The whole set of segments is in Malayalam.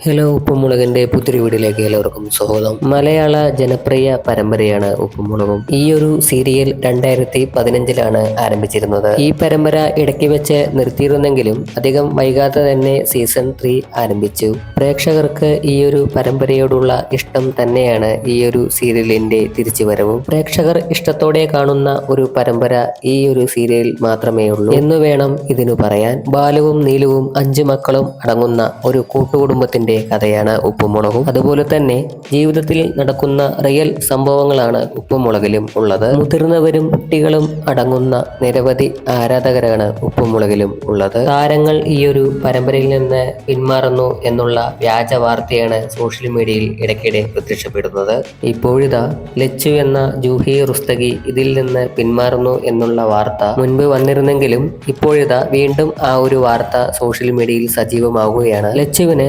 ഹലോ ഉപ്പുമുളകിന്റെ പുതിരി വീടിലേക്ക് എല്ലാവർക്കും സ്വാഗതം. മലയാള ജനപ്രിയ പരമ്പരയാണ് ഉപ്പുമുളകും. ഈ ഒരു സീരിയൽ രണ്ടായിരത്തി പതിനഞ്ചിലാണ് ആരംഭിച്ചിരുന്നത്. ഈ പരമ്പര ഇടയ്ക്ക് വെച്ച് നിർത്തിയിരുന്നെങ്കിലും അധികം വൈകാതെ തന്നെ സീസൺ ത്രീ ആരംഭിച്ചു. പ്രേക്ഷകർക്ക് ഈ ഒരു പരമ്പരയോടുള്ള ഇഷ്ടം തന്നെയാണ് ഈ ഒരു സീരിയലിന്റെ തിരിച്ചുവരവും. പ്രേക്ഷകർ ഇഷ്ടത്തോടെ കാണുന്ന ഒരു പരമ്പര ഈ ഒരു സീരിയൽ മാത്രമേ ഉള്ളൂ എന്ന് വേണം ഇതിനു പറയാൻ. ബാലുവും നീലുവും അഞ്ചു മക്കളും അടങ്ങുന്ന ഒരു കൂട്ടുകുടുംബത്തിന്റെ കഥയാണ് ഉപ്പുമുളകും. അതുപോലെ തന്നെ ജീവിതത്തിൽ നടക്കുന്ന റിയൽ സംഭവങ്ങളാണ് ഉപ്പുമുളകിലും ഉള്ളത്. മുതിർന്നവരും കുട്ടികളും അടങ്ങുന്ന നിരവധി ആരാധകരാണ് ഉപ്പുമുളകിലും ഉള്ളത്. താരങ്ങൾ ഈ ഒരു പരമ്പരയിൽ നിന്ന് പിന്മാറുന്നു എന്നുള്ള വ്യാജ വാർത്തയാണ് സോഷ്യൽ മീഡിയയിൽ ഇടയ്ക്കിടെ പ്രത്യക്ഷപ്പെടുന്നത്. ഇപ്പോഴിതാ ലച്ചു എന്ന ജൂഹി റുസ്തഗി ഇതിൽ നിന്ന് പിന്മാറുന്നു എന്നുള്ള വാർത്ത മുൻപ് വന്നിരുന്നെങ്കിലും ഇപ്പോഴിതാ വീണ്ടും ആ ഒരു വാർത്ത സോഷ്യൽ മീഡിയയിൽ സജീവമാവുകയാണ്. ലച്ചുവിന്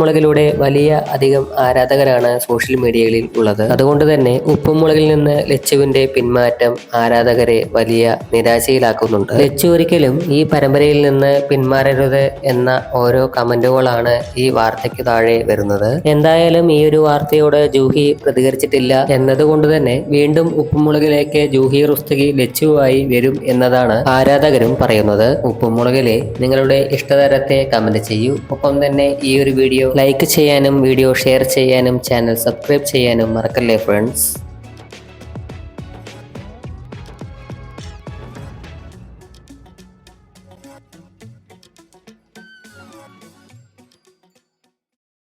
ഉപ്പുമുളകിലൂടെ വലിയ അധികം ആരാധകരാണ് സോഷ്യൽ മീഡിയകളിൽ ഉള്ളത്. അതുകൊണ്ട് തന്നെ ഉപ്പുമുളകിൽ നിന്ന് ലച്ചുവിന്റെ പിന്മാറ്റം ആരാധകരെ വലിയ നിരാശയിലാക്കുന്നുണ്ട്. ലച്ചു ഒരിക്കലും ഈ പരമ്പരയിൽ നിന്ന് പിന്മാറരുത് എന്ന ഓരോ കമന്റുകളാണ് ഈ വാർത്തയ്ക്ക് താഴെ വരുന്നത്. എന്തായാലും ഈ ഒരു വാർത്തയോട് ജൂഹി പ്രതികരിച്ചിട്ടില്ല എന്നതുകൊണ്ട് തന്നെ വീണ്ടും ഉപ്പുമുളകിലേക്ക് ജൂഹി റുസ്തകി ലച്ചുവായി വരും എന്നതാണ് ആരാധകരും പറയുന്നത്. ഉപ്പുമുളകിലെ നിങ്ങളുടെ ഇഷ്ടതരത്തെ കമന്റ് ചെയ്യൂ. ഒപ്പം തന്നെ ഈ ഒരു വീഡിയോ ലൈക്ക് ചെയ്യാനും വീഡിയോ ഷെയർ ചെയ്യാനും ചാനൽ സബ്സ്ക്രൈബ് ചെയ്യാനും മറക്കല്ലേ ഫ്രണ്ട്സ്